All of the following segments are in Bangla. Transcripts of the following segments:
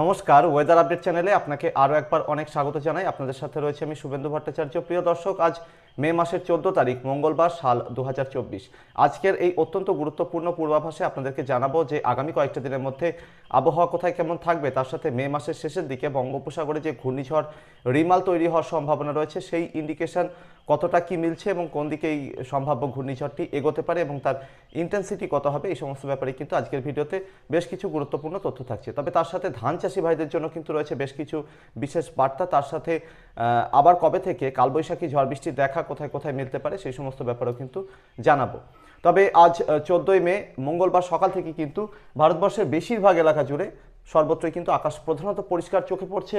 নমস্কার ওয়েদার আপডেট চ্যানেলে আপনাকে আরও একবার অনেক স্বাগত জানাই। আপনাদের সাথে রয়েছে আমি শুভেন্দু ভট্টাচার্য। প্রিয় দর্শক, আজ মে মাসের চোদ্দ তারিখ, মঙ্গলবার, সাল দু হাজার চব্বিশ। আজকের এই অত্যন্ত গুরুত্বপূর্ণ পূর্বাভাসে আপনাদেরকে জানাব যে আগামী কয়েকটা দিনের মধ্যে আবহাওয়া কোথায় কেমন থাকবে, তার সাথে মে মাসের শেষের দিকে বঙ্গোপসাগরে যে ঘূর্ণিঝড় রিমাল তৈরি হওয়ার সম্ভাবনা রয়েছে, সেই ইন্ডিকেশন কতটা কি মিলছে এবং কোন দিকে এই সম্ভাব্য ঘূর্ণিঝড়টি এগোতে পারে এবং তার ইন্টেন্সিটি কত হবে, এই সমস্ত ব্যাপারে কিন্তু আজকের ভিডিওতে বেশ কিছু গুরুত্বপূর্ণ তথ্য থাকছে। তবে তার সাথে ধান চাষি ভাইদের জন্য কিন্তু রয়েছে বেশ কিছু বিশেষ বার্তা, তার সাথে আবার কবে থেকে কালবৈশাখী ঝড় বৃষ্টির দেখা কোথায় কোথায় মিলতে পারে সেই সমস্ত ব্যাপারও কিন্তু জানাব। তবে আজ চোদ্দই মে, মঙ্গলবার সকাল থেকে কিন্তু ভারতবর্ষের বেশিরভাগ এলাকা জুড়ে সর্বত্রই কিন্তু আকাশ প্রধানত পরিষ্কার চোখে পড়ছে।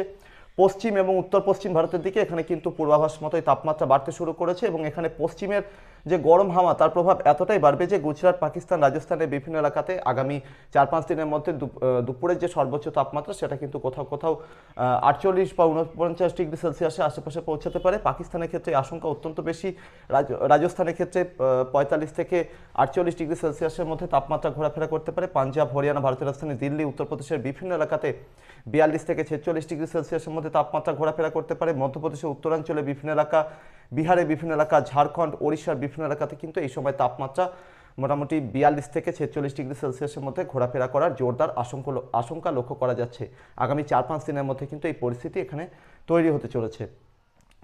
পশ্চিম এবং উত্তর পশ্চিম ভারতের দিকে, এখানে কিন্তু পূর্বাভাস মতোই তাপমাত্রা বাড়তে শুরু করেছে এবং এখানে পশ্চিমের যে গরম হাওয়া, তার প্রভাব এতটাই বাড়বে যে গুজরাট, পাকিস্তান, রাজস্থানের বিভিন্ন এলাকাতে আগামী চার পাঁচ দিনের মধ্যে দুপ- দুপুরের যে সর্বোচ্চ তাপমাত্রা, সেটা কিন্তু কোথাও কোথাও আটচল্লিশ বা উনপঞ্চাশ ডিগ্রি সেলসিয়াসের আশেপাশে পৌঁছাতে পারে। পাকিস্তানের ক্ষেত্রে আশঙ্কা অত্যন্ত বেশি। রাজ- রাজস্থানের ক্ষেত্রে পঁয়তাল্লিশ থেকে আটচল্লিশ ডিগ্রি সেলসিয়াসের মধ্যে তাপমাত্রা ঘোরাফেরা করতে পারে। পাঞ্জাব, হরিয়ানা, ভারতের রাজধানী দিল্লি, উত্তরপ্রদেশের বিভিন্ন এলাকাতে বিয়াল্লিশ থেকে ছেচল্লিশ ডিগ্রি সেলসিয়াসের মধ্যে তাপমাত্রা ঘোরাফেরা করতে পারে। মধ্যপ্রদেশের উত্তরাঞ্চলে বিভিন্ন এলাকা বিহারে বিভিন্ন এলাকা, ঝাড়খণ্ড, ওড়িশার বিভিন্ন এলাকাতে কিন্তু এই সময় তাপমাত্রা মোটামুটি বিয়াল্লিশ থেকে ছেচল্লিশ ডিগ্রি সেলসিয়াসের মধ্যে ঘোরাফেরা করার জোরদার আশঙ্কা আশঙ্কা লক্ষ্য করা যাচ্ছে। আগামী চার পাঁচ দিনের মধ্যে কিন্তু এই পরিস্থিতি এখানে তৈরি হতে চলেছে।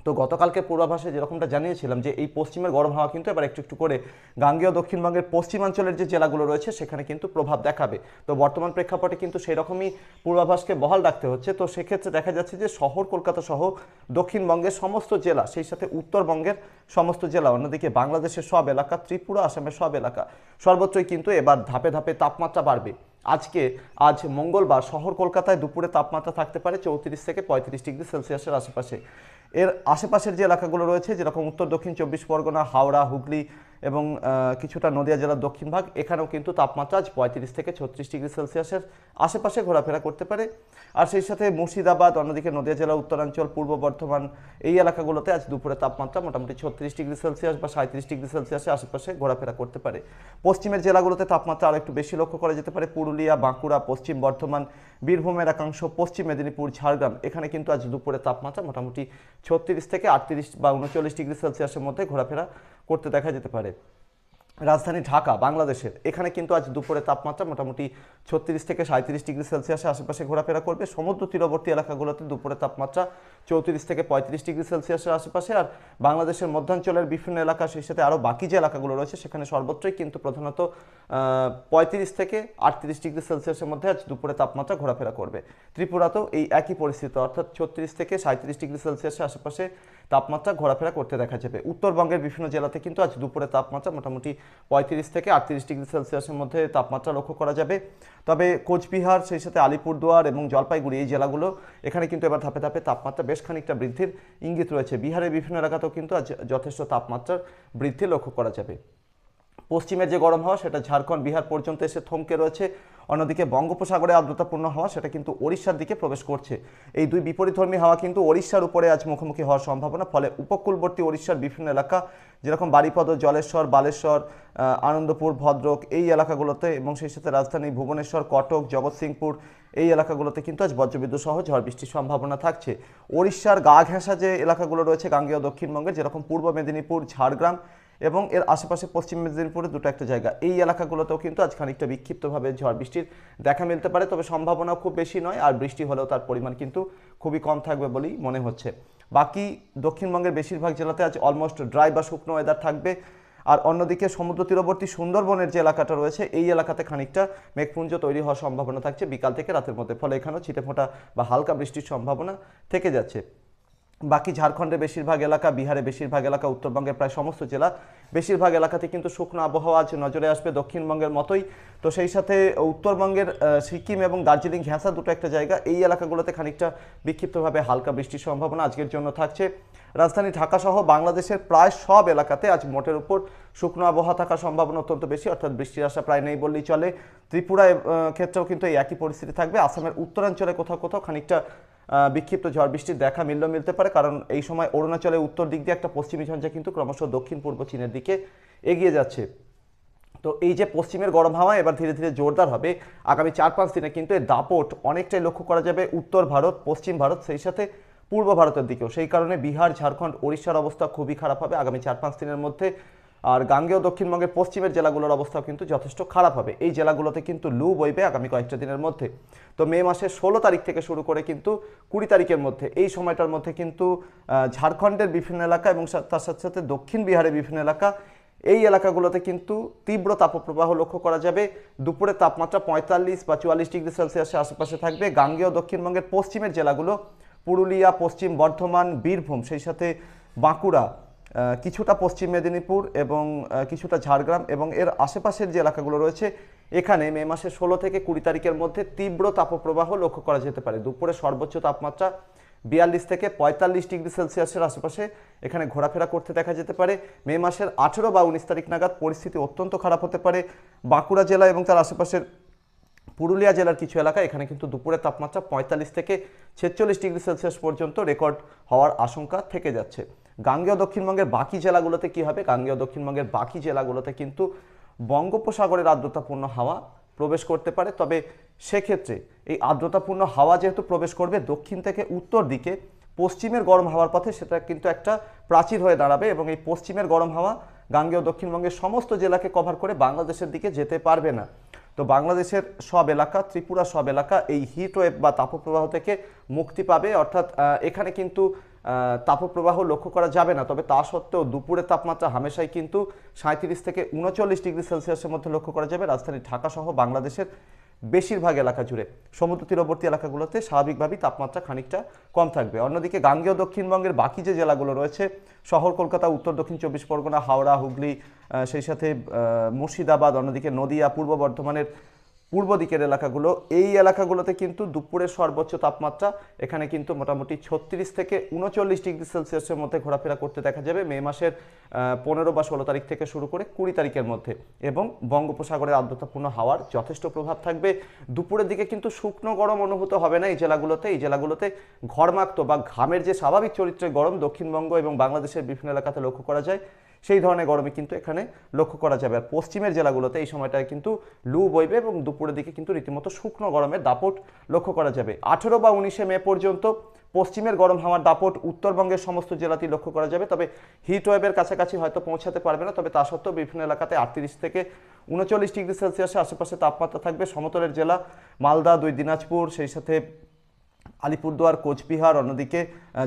তো গতকালকে পূর্বাভাসে যেরকমটা জানিয়েছিলাম যে এই পশ্চিমের গরম হাওয়া কিন্তু এবার একটু একটু করে গাঙ্গেয় দক্ষিণবঙ্গের পশ্চিমাঞ্চলের যে জেলাগুলো রয়েছে সেখানে কিন্তু প্রভাব দেখাবে। তো বর্তমান প্রেক্ষাপটে কিন্তু সেই রকমই পূর্বাভাসকে বহাল রাখতে হচ্ছে। তো সেক্ষেত্রে দেখা যাচ্ছে যে শহর, কলকাতা সহ দক্ষিণবঙ্গের সমস্ত জেলা, সেই সাথে উত্তরবঙ্গের সমস্ত জেলা, অন্যদিকে বাংলাদেশের সব এলাকা, ত্রিপুরা, আসামের সব এলাকা, সর্বত্রই কিন্তু এবার ধাপে ধাপে তাপমাত্রা বাড়বে। আজকে, আজ মঙ্গলবার শহর, কলকাতায় দুপুরে তাপমাত্রা থাকতে পারে চৌত্রিশ থেকে পঁয়ত্রিশ ডিগ্রি সেলসিয়াসের আশেপাশে। এর আশেপাশের যে এলাকাগুলো রয়েছে যেরকম উত্তর দক্ষিণ চব্বিশ পরগনা হাওড়া হুগলি এবং কিছুটা নদিয়া জেলার দক্ষিণ ভাগ, এখানেও কিন্তু তাপমাত্রা আজ পঁয়ত্রিশ থেকে ছত্রিশ ডিগ্রি সেলসিয়াসের আশেপাশে ঘোরাফেরা করতে পারে। আর সেই সাথে মুর্শিদাবাদ, অন্যদিকে নদিয়া জেলা, উত্তরাঞ্চল, পূর্ব বর্ধমান এই এলাকাগুলোতে আজ দুপুরে তাপমাত্রা মোটামুটি ছত্রিশ ডিগ্রি সেলসিয়াস বা সাঁত্রিশ ডিগ্রি সেলসিয়াসের আশেপাশে ঘোরাফেরা করতে পারে। পশ্চিমের জেলাগুলোতে তাপমাত্রা আরও একটু বেশি লক্ষ্য করা যেতে পারে। পুরুলিয়া, বাঁকুড়া, পশ্চিম বর্ধমান বীরভূমের একাংশ পশ্চিম মেদিনীপুর, ঝাড়গ্রাম, এখানে কিন্তু আজ দুপুরে তাপমাত্রা মোটামুটি ছত্রিশ থেকে আটত্রিশ বা উনচল্লিশ ডিগ্রি সেলসিয়াসের মধ্যে ঘোরাফেরা করতে দেখা যেতে পারে। রাজধানী ঢাকা, বাংলাদেশের। এখানে কিন্তু আজ দুপুরে তাপমাত্রা মোটামুটি ছত্রিশ থেকে সাঁত্রিশ ডিগ্রি সেলসিয়াসের আশেপাশে ঘোরাফেরা করবে। সমুদ্র তীরবর্তী এলাকাগুলোতে দুপুরে তাপমাত্রা চৌত্রিশ থেকে পঁয়ত্রিশ ডিগ্রি সেলসিয়াসের আশেপাশে। আর বাংলাদেশের মধ্যাঞ্চলের বিভিন্ন এলাকা, সেই সাথে আরও বাকি যে এলাকাগুলো রয়েছে, সেখানে সর্বত্রই কিন্তু প্রধানত পঁয়ত্রিশ থেকে আটত্রিশ ডিগ্রি সেলসিয়াসের মধ্যে আজ দুপুরে তাপমাত্রা ঘোরাফেরা করবে। ত্রিপুরাতেও এই একই পরিস্থিতি, অর্থাৎ ছত্রিশ থেকে সাঁত্রিশ ডিগ্রি সেলসিয়াসের আশেপাশে তাপমাত্রা ঘোরাফেরা করতে দেখা যাবে। উত্তরবঙ্গের বিভিন্ন জেলাতে কিন্তু আজ দুপুরে তাপমাত্রা মোটামুটি পঁয়ত্রিশ থেকে আটত্রিশ ডিগ্রি সেলসিয়াসের মধ্যে তাপমাত্রা লক্ষ্য করা যাবে। তবে কোচবিহার, সেই সাথে আলিপুরদুয়ার এবং জলপাইগুড়ি এই জেলাগুলো, এখানে কিন্তু এবার ধাপে ধাপে তাপমাত্রা বেশ খানিকটা বৃদ্ধির ইঙ্গিত রয়েছে। বিহারের বিভিন্ন এলাকাতেও কিন্তু আজ যথেষ্ট তাপমাত্রার বৃদ্ধি লক্ষ্য করা যাবে। পশ্চিমের যে গরম হাওয়া, সেটা ঝাড়খণ্ড, বিহার পর্যন্ত এসে থমকে রয়েছে। অন্যদিকে বঙ্গোপসাগরে আর্দ্রতাপূর্ণ হাওয়া, সেটা কিন্তু ওড়িশার দিকে প্রবেশ করছে। এই দুই বিপরীতধর্মী হাওয়া কিন্তু ওড়িশার উপরে আজ মুখোমুখি হওয়ার সম্ভাবনা, ফলে উপকূলবর্তী ওড়িশার বিভিন্ন এলাকা, যেরকম বারিপদ, জলেশ্বর, বালেশ্বর আনন্দপুর, ভদ্রক, এই এলাকাগুলোতে এবং সেই সাথে রাজধানী ভুবনেশ্বর, কটক জগৎসিংপুর এই এলাকাগুলোতে কিন্তু আজ বজ্রবিদ্যুৎ সহ ঝড় বৃষ্টির সম্ভাবনা থাকছে। ওড়িশার গা ঘেঁষা যে এলাকাগুলো রয়েছে, গাঙ্গেয় দক্ষিণবঙ্গের, যেরকম পূর্ব মেদিনীপুর, ঝাড়গ্রাম এবং এর আশেপাশে পশ্চিম মেদিনীপুরে দুটো একটা জায়গা। এই এলাকাগুলোতেও কিন্তু আজ খানিকটা বিক্ষিপ্তভাবে ঝড় বৃষ্টির দেখা মিলতে পারে, তবে সম্ভাবনা খুব বেশি নয়, আর বৃষ্টি হলেও তার পরিমাণ কিন্তু খুবই কম থাকবে বলেই মনে হচ্ছে। বাকি দক্ষিণবঙ্গের বেশিরভাগ জেলাতে আজ অলমোস্ট ড্রাই বা শুকনো ওয়েদার থাকবে। আর অন্যদিকে সমুদ্র তীরবর্তী সুন্দরবনের যে এলাকাটা রয়েছে, এই এলাকাতে খানিকটা মেঘপুঞ্জ তৈরি হওয়ার সম্ভাবনা থাকছে। বিকাল থেকে রাতের মধ্যে, ফলে এখানেও ছিটেফোঁটা বা হালকা বৃষ্টির সম্ভাবনা থেকে যাচ্ছে। বাকি ঝাড়খণ্ডের বেশিরভাগ এলাকা বিহারে বেশিরভাগ এলাকা, উত্তরবঙ্গের প্রায় সমস্ত জেলা বেশিরভাগ এলাকাতে কিন্তু শুকনো আবহাওয়া আজ নজরে আসবে দক্ষিণবঙ্গের মতোই। তো সেই সাথে উত্তরবঙ্গের সিকিম এবং দার্জিলিং ঘ্যাঁসা দুটো একটা জায়গা। এই এলাকাগুলোতে খানিকটা বিক্ষিপ্তভাবে হালকা বৃষ্টির সম্ভাবনা আজকের জন্য থাকছে। রাজধানী ঢাকা সহ বাংলাদেশের প্রায় সব এলাকাতে আজ মোটের উপর শুকনো আবহাওয়া থাকার সম্ভাবনা অত্যন্ত বেশি। অর্থাৎ বৃষ্টির আশা প্রায় নেই বললেই চলে। ত্রিপুরায় আহ, ক্ষেত্রেও কিন্তু এই একই পরিস্থিতি থাকবে। আসামের উত্তরাঞ্চলে কোথাও কোথাও খানিকটা বিক্ষিপ্ত ঝড় বৃষ্টির দেখা মিললেও মিলতে পারে কারণ এই সময় অরুণাচলের উত্তর দিক দিয়ে একটা পশ্চিমী ঝঞ্ঝা কিন্তু ক্রমশ দক্ষিণ পূর্ব চীনের দিকে এগিয়ে যাচ্ছে। তো এই যে পশ্চিমের গরম হাওয়া এবার ধীরে ধীরে জোরদার হবে। আগামী চার পাঁচ দিনে কিন্তু এর দাপট অনেকটাই লক্ষ্য করা যাবে। উত্তর ভারত পশ্চিম ভারত সেই সাথে পূর্ব ভারতের দিকেও। সেই কারণে বিহার, ঝাড়খণ্ড, ওড়িশার অবস্থা খুবই খারাপ হবে। আগামী চার পাঁচ দিনের মধ্যে আর গাঙ্গেয় দক্ষিণবঙ্গের পশ্চিমের জেলাগুলোর অবস্থাও কিন্তু যথেষ্ট খারাপ হবে। এই জেলাগুলোতে কিন্তু লু বইবে আগামী কয়েকটা দিনের মধ্যে। তো মে মাসের ষোলো তারিখ থেকে শুরু করে কিন্তু কুড়ি তারিখের মধ্যে। এই সময়টার মধ্যে কিন্তু ঝাড়খণ্ডের বিভিন্ন এলাকা এবং তার সাথে সাথে দক্ষিণ বিহারের বিভিন্ন এলাকা, এই এলাকাগুলোতে কিন্তু তীব্র তাপপ্রবাহ লক্ষ্য করা যাবে। দুপুরে তাপমাত্রা পঁয়তাল্লিশ বা চুয়াল্লিশ ডিগ্রি সেলসিয়াসের আশেপাশে থাকবে। গাঙ্গেয় দক্ষিণবঙ্গের পশ্চিমের জেলাগুলো পুরুলিয়া, পশ্চিম বর্ধমান, বীরভূম, সেই সাথে বাঁকুড়া কিছুটা পশ্চিম মেদিনীপুর এবং কিছুটা ঝাড়গ্রাম এবং এর আশেপাশের যে এলাকাগুলো রয়েছে, এখানে মে মাসের ষোলো থেকে কুড়ি তারিখের মধ্যে তীব্র তাপপ্রবাহ লক্ষ্য করা যেতে পারে। দুপুরে সর্বোচ্চ তাপমাত্রা বিয়াল্লিশ থেকে পঁয়তাল্লিশ ডিগ্রি সেলসিয়াসের আশেপাশে এখানে ঘোরাফেরা করতে দেখা যেতে পারে। মে মাসের আঠেরো বা উনিশ তারিখ নাগাদ পরিস্থিতি অত্যন্ত খারাপ হতে পারে। বাঁকুড়া জেলা এবং তার আশেপাশের পুরুলিয়া জেলার কিছু এলাকা এখানে কিন্তু দুপুরের তাপমাত্রা পঁয়তাল্লিশ থেকে ছেচল্লিশ ডিগ্রি সেলসিয়াস পর্যন্ত রেকর্ড হওয়ার আশঙ্কা থেকে যাচ্ছে। গাঙ্গেয় দক্ষিণবঙ্গের বাকি জেলাগুলোতে কি হবে? গাঙ্গেয় দক্ষিণবঙ্গের বাকি জেলাগুলোতে কিন্তু বঙ্গোপসাগরের আর্দ্রতাপূর্ণ হাওয়া প্রবেশ করতে পারে। তবে সেক্ষেত্রে এই আর্দ্রতাপূর্ণ হাওয়া যেহেতু প্রবেশ করবে, দক্ষিণ থেকে উত্তর দিকে পশ্চিমের গরম হাওয়ার পথে সেটা কিন্তু একটা প্রাচীর হয়ে দাঁড়াবে এবং এই পশ্চিমের গরম হাওয়া গাঙ্গেয় দক্ষিণবঙ্গের সমস্ত জেলাকে কভার করে বাংলাদেশের দিকে যেতে পারবে না। তো বাংলাদেশের সব এলাকা, ত্রিপুরা সব এলাকা এই হিট ওয়েভ বা তাপপ্রবাহ থেকে মুক্তি পাবে। অর্থাৎ এখানে কিন্তু তাপপ্রবাহ লক্ষ্য করা যাবে না। তবে তা সত্ত্বেও দুপুরের তাপমাত্রা হামেশাই কিন্তু সাঁত্রিশ থেকে উনচল্লিশ ডিগ্রি সেলসিয়াসের মধ্যে লক্ষ্য করা যাবে। রাজধানী ঢাকা সহ বাংলাদেশের বেশিরভাগ এলাকা জুড়ে। সমুদ্র তীরবর্তী এলাকাগুলোতে স্বাভাবিকভাবেই তাপমাত্রা খানিকটা কম থাকবে। অন্যদিকে গাঙ্গেয় দক্ষিণবঙ্গের বাকি যে জেলাগুলো রয়েছে, শহর কলকাতা, উত্তর দক্ষিণ চব্বিশ পরগনা, হাওড়া, হুগলি সেই সাথে মুর্শিদাবাদ, অন্যদিকে নদিয়া, পূর্ব বর্ধমানের পূর্ব দিকের এলাকাগুলো। এই এলাকাগুলোতে কিন্তু দুপুরের সর্বোচ্চ তাপমাত্রা এখানে কিন্তু মোটামুটি ছত্রিশ থেকে উনচল্লিশ ডিগ্রি সেলসিয়াসের মধ্যে ঘোরাফেরা করতে দেখা যাবে মে মাসের পনেরো বা ষোলো তারিখ থেকে শুরু করে কুড়ি তারিখের মধ্যে। এবং বঙ্গোপসাগরের আর্দ্রতাপূর্ণ হাওয়ার যথেষ্ট প্রভাব থাকবে। দুপুরের দিকে কিন্তু শুকনো গরম অনুভূত হবে না এই জেলাগুলোতে। এই জেলাগুলোতে ঘরমাক্ত বা ঘামের যে স্বাভাবিক চরিত্রে গরম দক্ষিণবঙ্গ এবং বাংলাদেশের বিভিন্ন এলাকাতে লক্ষ্য করা যায়। সেই ধরনের গরমে কিন্তু এখানে লক্ষ্য করা যাবে। আর পশ্চিমের জেলাগুলোতে এই সময়টায় কিন্তু লু বইবে এবং দুপুরের দিকে কিন্তু রীতিমতো শুকনো গরমের দাপট লক্ষ্য করা যাবে। আঠেরো বা উনিশে মে পর্যন্ত পশ্চিমের গরম হাওয়ার দাপট উত্তরবঙ্গের সমস্ত জেলাতেই লক্ষ্য করা যাবে। তবে হিট ওয়েভের কাছাকাছি হয়তো পৌঁছাতে পারবে না। তবে তা সত্ত্বেও বিভিন্ন এলাকাতে আটত্রিশ থেকে উনচল্লিশ ডিগ্রি সেলসিয়াসের আশেপাশে তাপমাত্রা থাকবে। সমতলের জেলা মালদা, দুই দিনাজপুর, সেই সাথে আলিপুরদুয়ার, কোচবিহার অন্যদিকে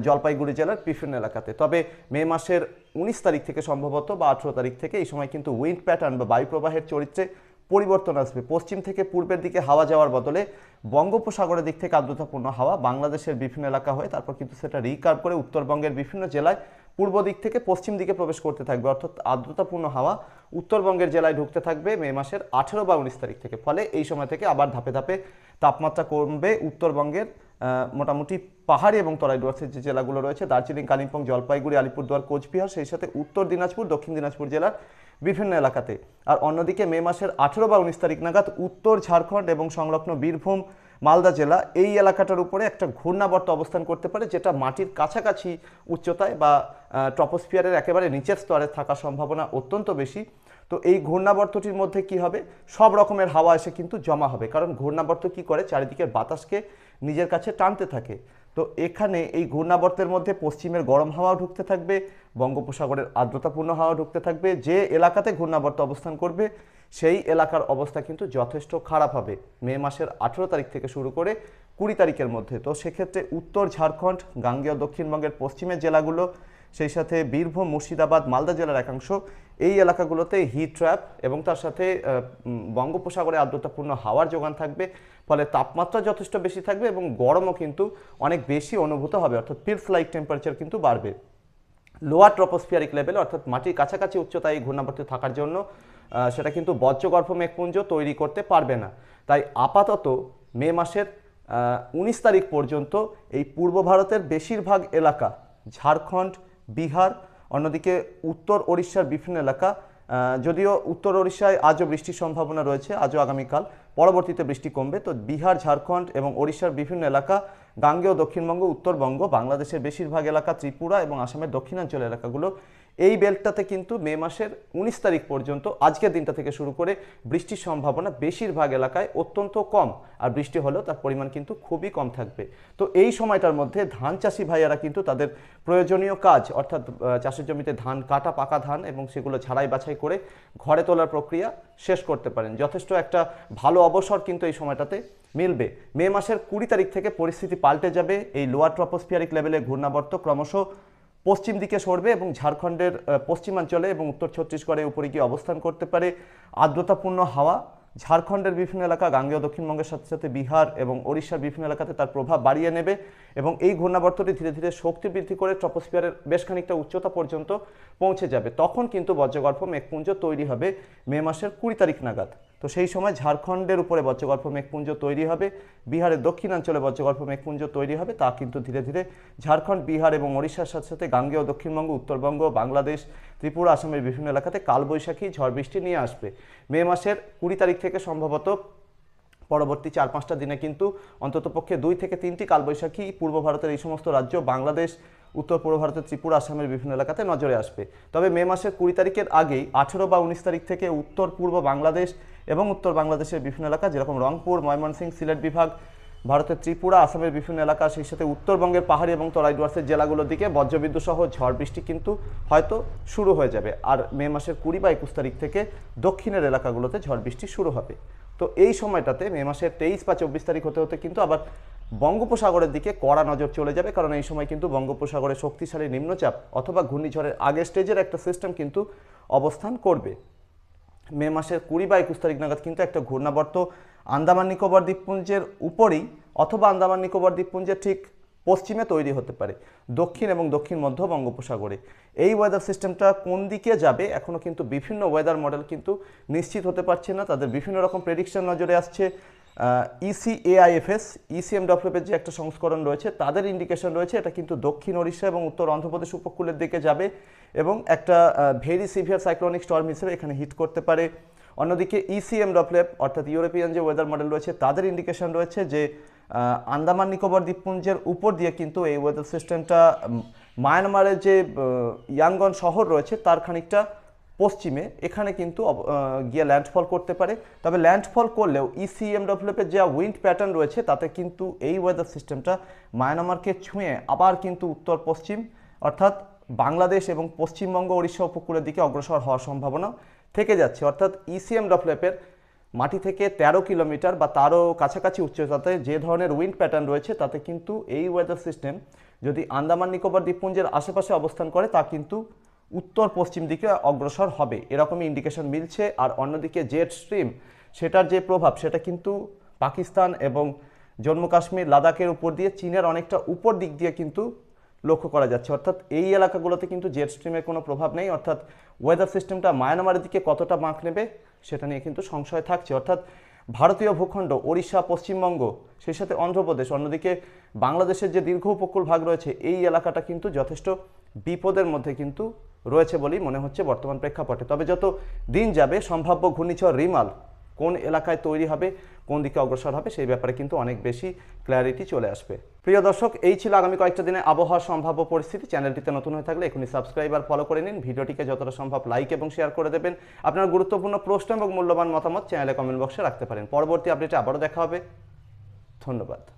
জলপাইগুড়ি জেলার বিভিন্ন এলাকাতে। তবে মে মাসের উনিশ তারিখ থেকে সম্ভবত বা আঠেরো তারিখ থেকে এই সময় কিন্তু উইন্ড প্যাটার্ন বা বায়ুপ্রবাহের চরিত্রে পরিবর্তন আসবে। পশ্চিম থেকে পূর্বের দিকে হাওয়া যাওয়ার বদলে বঙ্গোপসাগরের দিক থেকে আর্দ্রতাপূর্ণ হাওয়া বাংলাদেশের বিভিন্ন এলাকা হয়ে তারপর কিন্তু সেটা রিকার্ভ করে উত্তরবঙ্গের বিভিন্ন জেলায় পূর্ব দিক থেকে পশ্চিম দিকে প্রবেশ করতে থাকবে। অর্থাৎ আর্দ্রতাপূর্ণ হাওয়া উত্তরবঙ্গের জেলায় ঢুকতে থাকবে মে মাসের আঠেরো বা উনিশ তারিখ থেকে। ফলে এই সময় থেকে আবার ধাপে ধাপে তাপমাত্রা কমবে উত্তরবঙ্গের মোটামুটি পাহাড়ি এবং তরাই ডুয়ার্সের যে জেলাগুলো রয়েছে, দার্জিলিং, কালিম্পং, জলপাইগুড়ি, আলিপুরদুয়ার, কোচবিহার, সেই সাথে উত্তর দিনাজপুর, দক্ষিণ দিনাজপুর জেলার বিভিন্ন এলাকাতে। আর অন্যদিকে মে মাসের আঠেরো বা উনিশ তারিখ নাগাদ উত্তর ঝাড়খণ্ড এবং সংলগ্ন বীরভূম, মালদা জেলা এই এলাকাটার উপরে একটা ঘূর্ণাবর্ত অবস্থান করতে পারে, যেটা মাটির কাছাকাছি উচ্চতায় বা ট্রপোস্ফিয়ারের একেবারে নিচের স্তরে থাকার সম্ভাবনা অত্যন্ত বেশি। তো এই ঘূর্ণাবর্তটির মধ্যে কি হবে? সব রকমের হাওয়া এসে কিন্তু জমা হবে। কারণ ঘূর্ণাবর্ত কি করে? চারিদিকের বাতাসকে নিজের কাছে টানতে থাকে। তো এখানে এই ঘূর্ণাবর্তের মধ্যে পশ্চিমের গরম হাওয়া ঢুকতে থাকবে, বঙ্গোপসাগরের আর্দ্রতাপূর্ণ হাওয়া ঢুকতে থাকবে। যে এলাকাতে ঘূর্ণাবর্ত অবস্থান করবে, সেই এলাকার অবস্থা কিন্তু যথেষ্ট খারাপ হবে। মে মাসের আঠেরো তারিখ থেকে শুরু করে কুড়ি তারিখের মধ্যে। তো সেক্ষেত্রে উত্তর, ঝাড়খণ্ড, গাঙ্গেয়, দক্ষিণবঙ্গের পশ্চিমের জেলাগুলো, সেই সাথে বীরভূম, মুর্শিদাবাদ, মালদা জেলার একাংশ, এই এলাকাগুলোতে হিট ট্র্যাপ এবং তার সাথে বঙ্গোপসাগরে আর্দ্রতাপূর্ণ হাওয়ার যোগান থাকবে। ফলে তাপমাত্রা যথেষ্ট বেশি থাকবে এবং গরমও কিন্তু অনেক বেশি অনুভূত হবে, অর্থাৎ পিলস লাইক টেম্পারেচার কিন্তু বাড়বে। লোয়ার ট্রপোস্ফিয়ারিক লেভেল অর্থাৎ মাটির কাছাকাছি উচ্চতায় এই ঘূর্ণাবর্তে থাকার জন্য সেটা কিন্তু বজ্রগর্ভ মেঘপুঞ্জ তৈরি করতে পারবে না। তাই আপাতত মে মাসের উনিশ তারিখ পর্যন্ত এই পূর্ব ভারতের বেশিরভাগ এলাকা, ঝাড়খণ্ড, বিহার, অন্যদিকে উত্তর ওড়িশার বিভিন্ন এলাকা যদিও উত্তর ওড়িশায় আজও বৃষ্টির সম্ভাবনা রয়েছে, আজও আগামীকাল। পরবর্তীতে বৃষ্টি কমবে। তো বিহার, ঝাড়খণ্ড এবং ওড়িশার বিভিন্ন এলাকা, গাঙ্গেয় দক্ষিণবঙ্গ, উত্তরবঙ্গ, বাংলাদেশের বেশিরভাগ এলাকা, ত্রিপুরা এবং আসামের দক্ষিণাঞ্চল এলাকাগুলো এই বেল্টটাতে কিন্তু মে মাসের উনিশ তারিখ পর্যন্ত আজকের দিনটা থেকে শুরু করে বৃষ্টির সম্ভাবনা বেশিরভাগ এলাকায় অত্যন্ত কম। আর বৃষ্টি হলেও তার পরিমাণ কিন্তু খুবই কম থাকবে। তো এই সময়টার মধ্যে ধান চাষি ভাইয়ারা কিন্তু তাদের প্রয়োজনীয় কাজ, অর্থাৎ চাষের জমিতে ধান কাটা, পাকা ধান এবং সেগুলো ঝাড়াই বাছাই করে ঘরে তোলার প্রক্রিয়া শেষ করতে পারেন। যথেষ্ট একটা ভালো অবসর কিন্তু এই সময়টাতে মিলবে। মে মাসের কুড়ি তারিখ থেকে পরিস্থিতি পাল্টে যাবে। এই লোয়ার ট্রপোস্ফিয়ারিক লেভেলে ঘূর্ণাবর্ত ক্রমশ পশ্চিম দিকে সরবে এবং ঝাড়খণ্ডের পশ্চিমাঞ্চলে এবং উত্তর ছত্তিশগড়ে উপরে গিয়ে অবস্থান করতে পারে। আর্দ্রতাপূর্ণ হাওয়া, ঝাড়খণ্ডের বিভিন্ন এলাকা, গাঙ্গেয়, দক্ষিণবঙ্গের সাথে সাথে বিহার এবং ওড়িশার বিভিন্ন এলাকাতে তার প্রভাব বাড়িয়ে নেবে এবং এই ঘূর্ণাবর্তটি ধীরে ধীরে শক্তি বৃদ্ধি করে ট্রপোস্ফিয়ারের বেশ খানিকটা উচ্চতা পর্যন্ত পৌঁছে যাবে। তখন কিন্তু বজ্রগর্ভ মেঘপুঞ্জ তৈরি হবে মে মাসের কুড়ি তারিখ নাগাদ। তো সেই সময় ঝাড়খণ্ডের উপরে বজ্রগর্ভ মেঘপুঞ্জ তৈরি হবে, বিহারের দক্ষিণাঞ্চলে বজ্রগর্ভ মেঘপুঞ্জ তৈরি হবে, তা কিন্তু ধীরে ধীরে ঝাড়খণ্ড, বিহার এবং ওড়িশার সাথে সাথে গাঙ্গেয় দক্ষিণবঙ্গ, উত্তরবঙ্গ, বাংলাদেশ, ত্রিপুরা, আসামের বিভিন্ন এলাকাতে কালবৈশাখী ঝড় বৃষ্টি নিয়ে আসবে। মে মাসের কুড়ি তারিখ থেকে সম্ভবত পরবর্তী চার পাঁচটা দিনে কিন্তু অন্ততপক্ষে দুই থেকে তিনটি কালবৈশাখী পূর্ব ভারতের এই সমস্ত রাজ্য, বাংলাদেশ উত্তর পূর্ব ভারতের ত্রিপুরা, আসামের বিভিন্ন এলাকাতে নজরে আসবে। তবে মে মাসের কুড়ি তারিখের আগেই আঠেরো বা উনিশ তারিখ থেকে উত্তর পূর্ব বাংলাদেশ এবং উত্তর বাংলাদেশের বিভিন্ন এলাকা, যেরকম রংপুর, ময়মনসিংহ, সিলেট বিভাগ, ভারতের ত্রিপুরা, আসামের বিভিন্ন এলাকা, সেই সাথে উত্তরবঙ্গের পাহাড়ি এবং তরাই ডুয়ার্সের জেলাগুলোর দিকে বজ্রবিদ্যুৎ সহ ঝড় বৃষ্টি কিন্তু হয়তো শুরু হয়ে যাবে। আর মে মাসের কুড়ি বা একুশ তারিখ থেকে দক্ষিণের এলাকাগুলোতে ঝড় বৃষ্টি শুরু হবে। তো এই সময়টাতে মে মাসের তেইশ বা চব্বিশ তারিখ হতে হতে কিন্তু আবার বঙ্গোপসাগরের দিকে কড়া নজর চলে যাবে, কারণ এই সময় কিন্তু বঙ্গোপসাগরে শক্তিশালী নিম্নচাপ অথবা ঘূর্ণিঝড়ের আগের স্টেজের একটা সিস্টেম কিন্তু অবস্থান করবে। মে মাসের কুড়ি বা একুশ তারিখ নাগাদ কিন্তু একটা ঘূর্ণাবর্ত আন্দামান নিকোবর দ্বীপপুঞ্জের উপরেই অথবা আন্দামান নিকোবর দ্বীপপুঞ্জের ঠিক পশ্চিমে তৈরি হতে পারে, দক্ষিণ এবং দক্ষিণ মধ্য বঙ্গোপসাগরে। এই ওয়েদার সিস্টেমটা কোন দিকে যাবে এখনও কিন্তু বিভিন্ন ওয়েদার মডেল কিন্তু নিশ্চিত হতে পারছে না, তাদের বিভিন্ন রকম প্রেডিকশন নজরে আসছে। ইসিএআইএফএস ইসিএমডব্লিউএফের যে একটা সংস্করণ রয়েছে, তাদের ইন্ডিকেশন রয়েছে, এটা কিন্তু দক্ষিণ ওড়িশা এবং উত্তর অন্ধ্রপ্রদেশ উপকূলের দিকে যাবে এবং একটা ভেরি সিভিয়ার সাইক্লোনিক স্টর্ম হিসেবে এখানে হিট করতে পারে। অন্যদিকে E ইসিএমডব্লিউএফ অর্থাৎ ইউরোপিয়ান যে ওয়েদার মডেল রয়েছে, তাদের ইন্ডিকেশন রয়েছে যে আন্দামান নিকোবর দ্বীপপুঞ্জের উপর দিয়ে কিন্তু এই ওয়েদার সিস্টেমটা মায়ানমারের যে ইয়াঙ্গন শহর রয়েছে, তার খানিকটা পশ্চিমে এখানে কিন্তু গিয়ে ল্যান্ডফল করতে পারে। তবে ল্যান্ডফল করলেও E ইসিএমডব্লিউএফের যে উইন্ড প্যাটার্ন রয়েছে, তাতে কিন্তু এই ওয়েদার সিস্টেমটা মায়ানমারকে ছুঁয়ে আবার কিন্তু উত্তর পশ্চিম অর্থাৎ বাংলাদেশ এবং পশ্চিমবঙ্গ, ওড়িশা উপকূলের দিকে অগ্রসর হওয়ার সম্ভাবনা থেকে যাচ্ছে। অর্থাৎ E ইসিএমডব্লিউএফের মাটি থেকে তেরো কিলোমিটার বা তারও কাছাকাছি উচ্চতাতে যে ধরনের উইন্ড প্যাটার্ন রয়েছে, তাতে কিন্তু এই ওয়েদার সিস্টেম যদি আন্দামান নিকোবর দ্বীপপুঞ্জের আশেপাশে অবস্থান করে, তা কিন্তু উত্তর পশ্চিম দিকে অগ্রসর হবে। এরকমই ইন্ডিকেশন মিলছে। আর অন্যদিকে জেট স্ট্রিম সেটার যে প্রভাব, সেটা কিন্তু পাকিস্তান এবং জম্মু কাশ্মীর, লাদাখের উপর দিয়ে চীনের অনেকটা উপর দিক দিয়ে কিন্তু লক্ষ্য করা যাচ্ছে। অর্থাৎ এই এলাকাগুলোতে কিন্তু জেট স্ট্রিমের কোনো প্রভাব নেই। অর্থাৎ ওয়েদার সিস্টেমটা মায়ানমারের দিকে কতটা বাঁক নেবে, সেটা নিয়ে কিন্তু সংশয় থাকছে। অর্থাৎ ভারতীয় ভূখণ্ড, ওড়িশা, পশ্চিমবঙ্গ, সেই সাথে অন্ধ্রপ্রদেশ, অন্যদিকে বাংলাদেশের যে দীর্ঘ উপকূল ভাগ রয়েছে, এই এলাকাটা কিন্তু যথেষ্ট বিপদের মধ্যে কিন্তু রয়েছে বলেই মনে হচ্ছে বর্তমান প্রেক্ষাপটে। তবে যত দিন যাবে, সম্ভাব্য ঘূর্ণিঝড় রিমাল কোন এলাকায় তৈরি হবে, কোন দিকে অগ্রসর হবে, সেই ব্যাপারে কিন্তু অনেক বেশি ক্ল্যারিটি চলে আসবে। প্রিয় দর্শক, এই ছিল আগামী কয়েকটা দিনে আবহাওয়ার সম্ভাব্য পরিস্থিতি। চ্যানেলটিতে নতুন হয়ে থাকলে এখনই সাবস্ক্রাইব আর ফলো করে নিন। ভিডিওটিকে যতটা সম্ভব লাইক এবং শেয়ার করে দেবেন। আপনার গুরুত্বপূর্ণ প্রশ্ন এবং মূল্যবান মতামত চ্যানেলে কমেন্ট বক্সে রাখতে পারেন। পরবর্তী আপডেটে আবারও দেখা হবে। ধন্যবাদ।